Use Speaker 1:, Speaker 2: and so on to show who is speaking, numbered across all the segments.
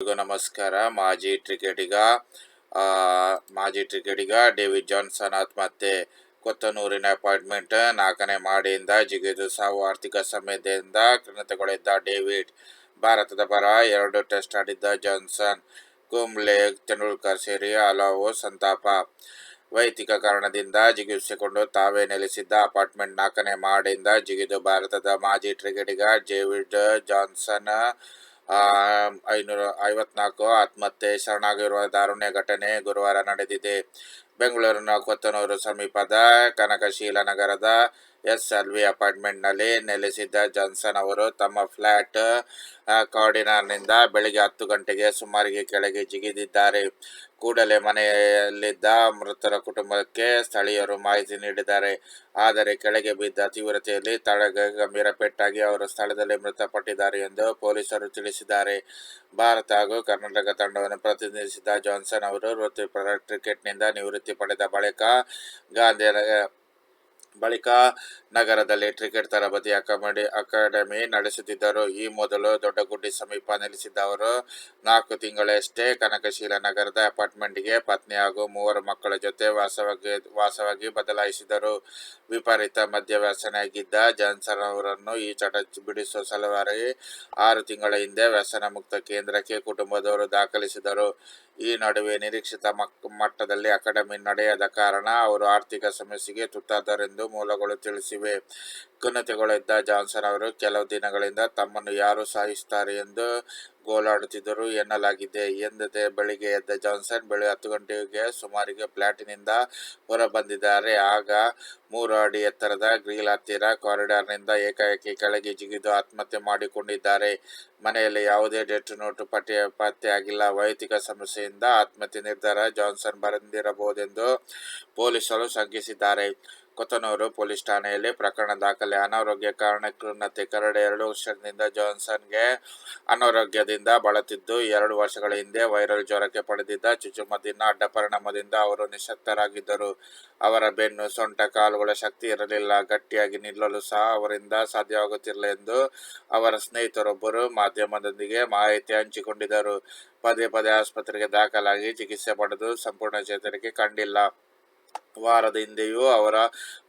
Speaker 1: ನಮಸ್ಕಾರ. ಮಾಜಿ ಕ್ರಿಕೆಟಿಗ ಮಾಜಿ ಕ್ರಿಕೆಟಿಗ ಡೇವಿಡ್ ಜಾನ್ಸನ್ ಆತ್ಮಹತ್ಯೆ ಕೊತ್ತನೂರಿನ ಅಪಾರ್ಟ್ಮೆಂಟ್ ನಾಲ್ಕನೇ ಮಾಡಿಯಿಂದ ಜಿಗಿದು ಸಾವು ಆರ್ಥಿಕ ಸಮಸ್ಯೆಯಿಂದ ಕೃತಗೊಳಿದ್ದ ಡೇವಿಡ್. ಭಾರತದ ಪರ ಎರಡು ಟೆಸ್ಟ್ ಆಡಿದ್ದ ಜಾನ್ಸನ್ ಕುಂಬ್ಲೆ ತೆಂಡೂಲ್ಕರ್ ಸೇರಿ ಹಲವು ಸಂತಾಪ. ವೈಯಕ್ತಿಕ ಕಾರಣದಿಂದ ಜಿಗಿಸಿಕೊಂಡು ತಾವೇ ನೆಲೆಸಿದ್ದ ಅಪಾರ್ಟ್ಮೆಂಟ್ ನಾಲ್ಕನೇ ಮಾಡಿಯಿಂದ ಜಿಗಿದು ಭಾರತದ ಮಾಜಿ ಕ್ರಿಕೆಟಿಗ ಡೇವಿಡ್ ಜಾನ್ಸನ್ ಐನೂರ ಐವತ್ನಾಲ್ಕು ಆತ್ಮಹತ್ಯೆ ಶರಣಾಗಿರುವ ದಾರುಣ್ಯ ಘಟನೆ ಗುರುವಾರ ನಡೆದಿದೆ. ಬೆಂಗಳೂರಿನ ಕೊತ್ತನೂರು ಸಮೀಪದ ಕನಕಶೀಲ ನಗರದ ಎಸ್ ಎಲ್ ವಿ ಅಪಾರ್ಟ್ಮೆಂಟ್ನಲ್ಲಿ ನೆಲೆಸಿದ್ದ ಜಾನ್ಸನ್ ಅವರು ತಮ್ಮ ಫ್ಲ್ಯಾಟ್ ಕಾರಿಡಾರ್ನಿಂದ ಬೆಳಿಗ್ಗೆ ಹತ್ತು ಗಂಟೆಗೆ ಸುಮಾರಿಗೆ ಕೆಳಗೆ ಜಿಗಿದಿದ್ದಾರೆ. ಕೂಡಲೇ ಮನೆಯಲ್ಲಿದ್ದ ಮೃತರ ಕುಟುಂಬಕ್ಕೆ ಸ್ಥಳೀಯರು ಮಾಹಿತಿ ನೀಡಿದ್ದಾರೆ. ಆದರೆ ಕೆಳಗೆ ಬಿದ್ದ ತೀವ್ರತೆಯಲ್ಲಿ ತಳಗೆ ಗಂಭೀರ ಪೆಟ್ಟಾಗಿ ಅವರು ಸ್ಥಳದಲ್ಲಿ ಮೃತಪಟ್ಟಿದ್ದಾರೆ ಎಂದು ಪೊಲೀಸರು ತಿಳಿಸಿದ್ದಾರೆ. ಭಾರತ ಹಾಗೂ ಕರ್ನಾಟಕ ತಂಡವನ್ನು ಪ್ರತಿನಿಧಿಸಿದ ಜಾನ್ಸನ್ ಅವರು ವೃತ್ತಿಪರ ಕ್ರಿಕೆಟ್ನಿಂದ ನಿವೃತ್ತಿ ಪಡೆದ ಬಳಿಕ ಗಾಂಧಿನಗರ ಬಳಿಕ ನಗರದಲ್ಲಿ ಕ್ರಿಕೆಟ್ ತರಬೇತಿ ಅಕಾಡೆಮಿ ಅಕಾಡೆಮಿ ನಡೆಸುತ್ತಿದ್ದರು. ಈ ಮೊದಲು ದೊಡ್ಡಗುಡ್ಡಿ ಸಮೀಪ ನೆಲೆಸಿದ್ದ ಅವರು ನಾಲ್ಕು ತಿಂಗಳಷ್ಟೇ ಕನಕಶೀಲ ನಗರದ ಅಪಾರ್ಟ್ಮೆಂಟ್ಗೆ ಪತ್ನಿ ಹಾಗೂ ಮೂವರು ಮಕ್ಕಳ ಜೊತೆ ವಾಸವಾಗಿ ವಾಸವಾಗಿ ಬದಲಾಯಿಸಿದರು. ವಿಪರೀತ ಮದ್ಯವ್ಯಸನಿಯಾಗಿದ್ದ ಜಾನ್ಸನ್ ಅವರನ್ನು ಈ ಚಟ ಬಿಡಿಸುವ ಸಲುವಾಗಿ ಆರು ತಿಂಗಳ ಹಿಂದೆ ವ್ಯಸನ ಮುಕ್ತ ಕೇಂದ್ರಕ್ಕೆ ಕುಟುಂಬದವರು ದಾಖಲಿಸಿದರು. ಈ ನಡುವೆ ನಿರೀಕ್ಷಿತ ಮಟ್ಟದಲ್ಲಿ ಅಕಾಡೆಮಿ ನಡೆಯದ ಕಾರಣ ಅವರು ಆರ್ಥಿಕ ಸಮಸ್ಯೆಗೆ ತುತ್ತಾದರೆಂದು ಮೂಲಗಳು ತಿಳಿಸಿವೆ. ಖಿನ್ನತೆಗೊಳಿದ್ದ ಜಾನ್ಸನ್ ಅವರು ಕೆಲವು ದಿನಗಳಿಂದ ತಮ್ಮನ್ನು ಯಾರು ಸಾಯಿಸುತ್ತಾರೆ ಎಂದು ಗೋಳಾಡುತ್ತಿದ್ದರು ಎನ್ನಲಾಗಿದೆ. ಎಂದತೆ ಬೆಳಿಗ್ಗೆ ಎದ್ದ ಜಾನ್ಸನ್ ಬೆಳಗ್ಗೆ ಹತ್ತು ಗಂಟೆಗೆ ಸುಮಾರಿಗೆ ಫ್ಲ್ಯಾಟಿನಿಂದ ಹೊರಬಂದಿದ್ದಾರೆ. ಆಗ ಮೂರು ಅಡಿ ಎತ್ತರದ ಗ್ರಿಲ್ ಹತ್ತಿರ ಕಾರಿಡಾರ್ನಿಂದ ಏಕಾಏಕಿ ಕೆಳಗೆ ಜಿಗಿದು ಆತ್ಮಹತ್ಯೆ ಮಾಡಿಕೊಂಡಿದ್ದಾರೆ. ಮನೆಯಲ್ಲಿ ಯಾವುದೇ ಡೆತ್ ನೋಟು ಪತ್ತೆ ಪತ್ತೆಯಾಗಿಲ್ಲ ವೈಯಕ್ತಿಕ ಸಮಸ್ಯೆಯಿಂದ ಆತ್ಮಹತ್ಯೆ ನಿರ್ಧಾರ ಜಾನ್ಸನ್ ಬರೆದಿರಬಹುದೆಂದು ಪೊಲೀಸರು ಶಂಕಿಸಿದ್ದಾರೆ. ಕೊತ್ತನೂರು ಪೊಲೀಸ್ ಠಾಣೆಯಲ್ಲಿ ಪ್ರಕರಣ ದಾಖಲೆ. ಅನಾರೋಗ್ಯ ಕಾರಣ ಖಿನ್ನತೆ ಕಳೆದ ಎರಡು ವರ್ಷದಿಂದ ಜಾನ್ಸನ್ಗೆ ಅನಾರೋಗ್ಯದಿಂದ ಬಳತಿದ್ದು ಎರಡು ವರ್ಷಗಳ ಹಿಂದೆ ವೈರಲ್ ಜ್ವರಕ್ಕೆ ಪಡೆದಿದ್ದ ಚುಚುಮದ್ದಿನ ಅಡ್ಡ ಪರಿಣಾಮದಿಂದ ಅವರು ನಿಶಕ್ತರಾಗಿದ್ದರು. ಅವರ ಬೆನ್ನು, ಸೊಂಟ, ಕಾಲುಗಳ ಶಕ್ತಿ ಇರಲಿಲ್ಲ. ಗಟ್ಟಿಯಾಗಿ ನಿಲ್ಲಲು ಸಹ ಅವರಿಂದ ಸಾಧ್ಯವಾಗುತ್ತಿರಲಿಲ್ಲ ಎಂದು ಅವರ ಸ್ನೇಹಿತರೊಬ್ಬರು ಮಾಧ್ಯಮದೊಂದಿಗೆ ಮಾಹಿತಿ ಹಂಚಿಕೊಂಡಿದ್ದರು. ಪದೇ ಪದೇ ಆಸ್ಪತ್ರೆಗೆ ದಾಖಲಾಗಿ ಚಿಕಿತ್ಸೆ ಪಡೆದು ಸಂಪೂರ್ಣ ಚೇತರಿಕೆ ಕಂಡಿಲ್ಲ. ವಾರದ ಹಿಂದೆಯೂ ಅವರ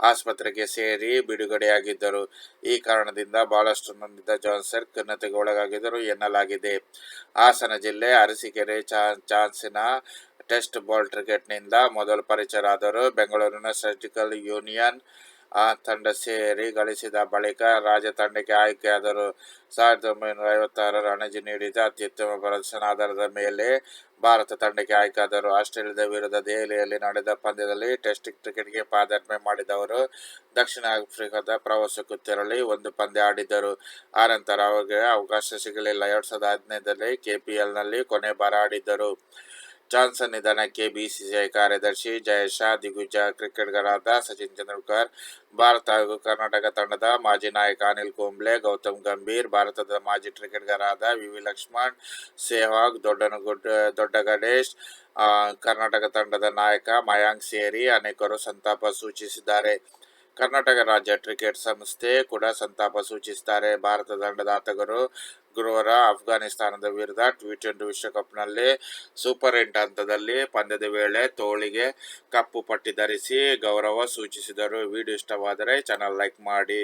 Speaker 1: ಆಸ್ಪತ್ರೆಗೆ ಸೇರಿ ಬಿಡುಗಡೆಯಾಗಿದ್ದರು. ಈ ಕಾರಣದಿಂದ ಬಹಳಷ್ಟು ನೊಂದಿದ್ದ ಜಾನ್ಸರ್ ಖಿನ್ನತೆಗೆ ಒಳಗಾಗಿದ್ದರು ಎನ್ನಲಾಗಿದೆ. ಹಾಸನ ಜಿಲ್ಲೆ ಅರಸೀಕೆರೆ ಚಾನ್ಸಿನ ಟೆಸ್ಟ್ ಬಾಲ್ ಕ್ರಿಕೆಟ್ನಿಂದ ಮೊದಲು ಪರಿಚಯರಾದರು. ಬೆಂಗಳೂರಿನ ಸರ್ಜಿಕಲ್ ಯೂನಿಯನ್ ಆ ತಂಡ ಸೇರಿ ಗಳಿಸಿದ ಬಳಿಕ ರಾಜ ತಂಡಕ್ಕೆ ಆಯ್ಕೆಯಾದರು ಸಾವಿರದ ಒಂಬೈನೂರ ಐವತ್ತಾರರ ರಣಜಿ ನೀಡಿದ ಅತ್ಯುತ್ತಮ ಪ್ರದರ್ಶನ ಆಧಾರದ ಮೇಲೆ ಭಾರತ ತಂಡಕ್ಕೆ ಆಯ್ಕೆಯಾದರು ಆಸ್ಟ್ರೇಲಿಯಾದ ವಿರುದ್ಧ ದೆಹಲಿಯಲ್ಲಿ ನಡೆದ ಪಂದ್ಯದಲ್ಲಿ ಟೆಸ್ಟ್ ಕ್ರಿಕೆಟ್ಗೆ ಪಾದಾರ್ಪಣೆ ಮಾಡಿದವರು ದಕ್ಷಿಣ ಆಫ್ರಿಕಾದ ಪ್ರವಾಸಕ್ಕೂ ತೆರಳಿ ಒಂದು ಪಂದ್ಯ ಆಡಿದ್ದರು. ಆನಂತರ ಅವರಿಗೆ ಅವಕಾಶ ಸಿಗಲಿಲ್ಲ. ಎರಡು ಸಾವಿರದ ಹದಿನೈದರಲ್ಲಿ ಕೆಪಿಎಲ್ನಲ್ಲಿ ಕೊನೆ ಬಾರ ಆಡಿದ್ದರು. ಜಾನ್ಸನ್ ನಿಧನಕ್ಕೆ ಬಿಸಿಸಿಐ ಕಾರ್ಯದರ್ಶಿ ಜಯಶಾ ದಿಗ್ವಿಜ ಕ್ರಿಕೆಟ್ಗಳಾದ ಸಚಿನ್ ತೆಂಡೂಲ್ಕರ್, ಭಾರತ ಹಾಗೂ ಕರ್ನಾಟಕ ತಂಡದ ಮಾಜಿ ನಾಯಕ ಅನಿಲ್ ಕುಂಬ್ಳೆ, ಗೌತಮ್ ಗಂಭೀರ್, ಭಾರತದ ಮಾಜಿ ಕ್ರಿಕೆಟ್ಗಳಾದ ವಿ ವಿ ಲಕ್ಷ್ಮಣ್, ಸೆಹ್ವಾಗ್, ದೊಡ್ಡನಗುಡ್, ದೊಡ್ಡ ಗಣೇಶ್ ಕರ್ನಾಟಕ ತಂಡದ ನಾಯಕ ಮಯಾಂಕ್ ಸೇರಿ ಅನೇಕರು ಸಂತಾಪ ಸೂಚಿಸಿದ್ದಾರೆ. ಕರ್ನಾಟಕ ರಾಜ್ಯ ಕ್ರಿಕೆಟ್ ಸಂಸ್ಥೆ ಕೂಡ ಸಂತಾಪ ಸೂಚಿಸುತ್ತಾರೆ ಭಾರತ ತಂಡದ ಗುರುವಾರ ಅಫ್ಘಾನಿಸ್ತಾನದ ವಿರುದ್ಧ ಟಿ ಟ್ವೆಂಟಿ ವಿಶ್ವಕಪ್ನಲ್ಲಿ ಸೂಪರ್ ಎಂಟ್ ಹಂತದಲ್ಲಿ ಪಂದ್ಯದ ವೇಳೆ ತೋಳಿಗೆ ಕಪ್ಪು ಪಟ್ಟಿ ಧರಿಸಿ ಗೌರವ ಸೂಚಿಸಿದರು. ವಿಡಿಯೋ ಇಷ್ಟವಾದರೆ ಚಾನಲ್ ಲೈಕ್ ಮಾಡಿ.